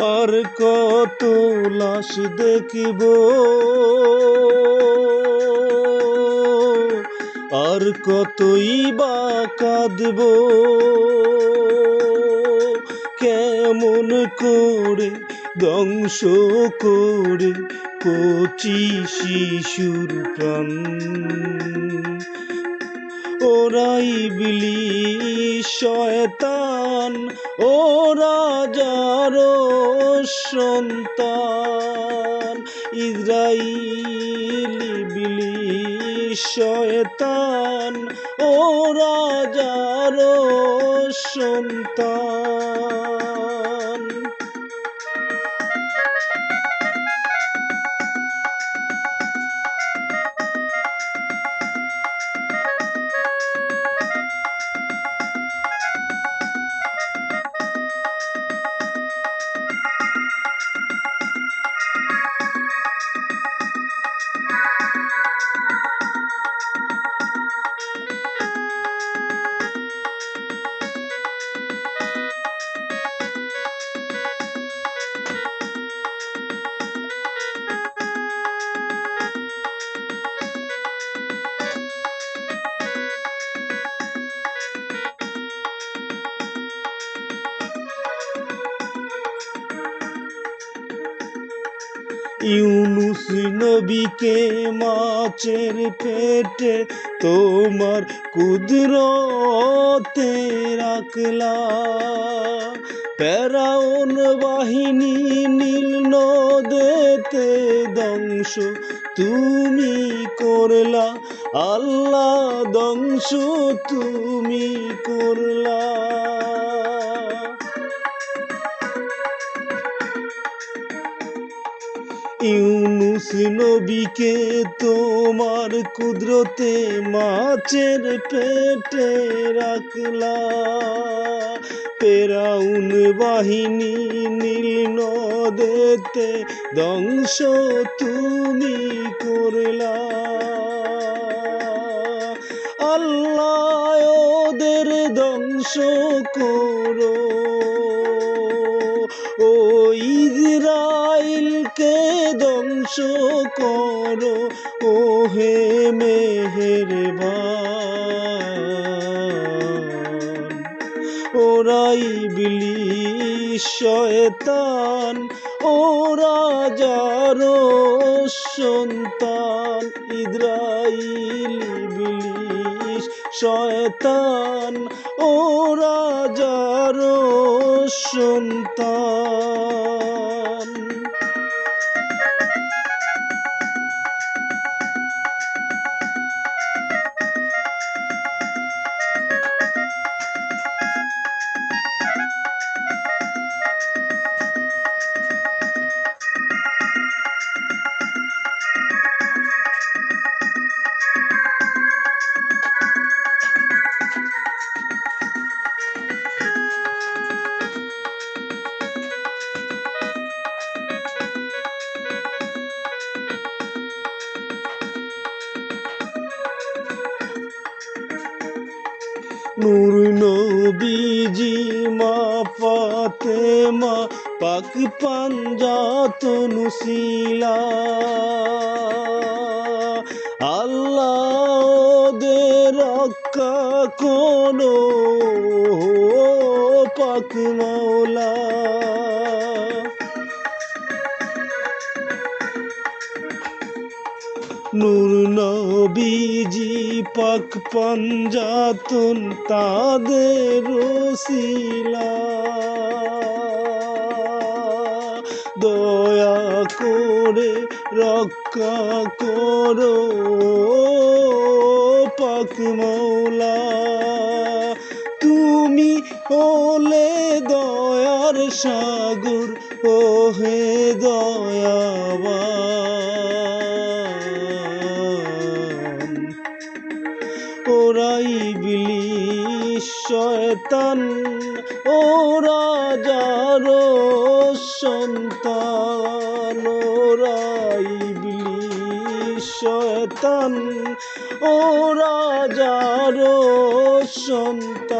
আর কত লাশ দেখিব। আর কতই বা কাঁদব। কেমন করে ধ্বংস করে কচি শিশুর প্রাণ। ওরাই বিলি, শয়তান ও রাজার সন্তান ইসরাইলি বিলি শয়তান ও রাজার সন্তান। ইউনুস নবীকে মাছের পেটে তোমার কুদরতে রাখলা। প্যারাউন বাহিনী নীল নদেতে ধ্বংস তুমি করলা। আল্লাহ ধ্বংস তুমি করলা। ইউনুস নবীকে তোমার কুদরতে মাছের পেটে রাখলা। পেরাউন বাহিনী নীল নদেতে ধ্বংস তুমি করলা। ইসরাইলকে ধ্বংস করো ও হে ওরাই বিলি শয়তান, ও রাজার সন্তান। ইদ্রাইলি বিলিশ শয়তান, ও রাজার সন্তান। নূর নবীজি মা ফাতেমা পাক পাঞ্জাত নুশিলা আল্লাহ দে রক্ষা কোনো পাক মাওলা নূর নবীজি পাক পাঞ্জাতন তাদের রসিলা দয়া করে রক্ষা করো, পাক মৌলা। তুমি ওলে দয়ার সাগর ও হে দয়াবান। শয়তান ও রাজার সন্তান বিলি শয়তান ও রাজার সন্তান।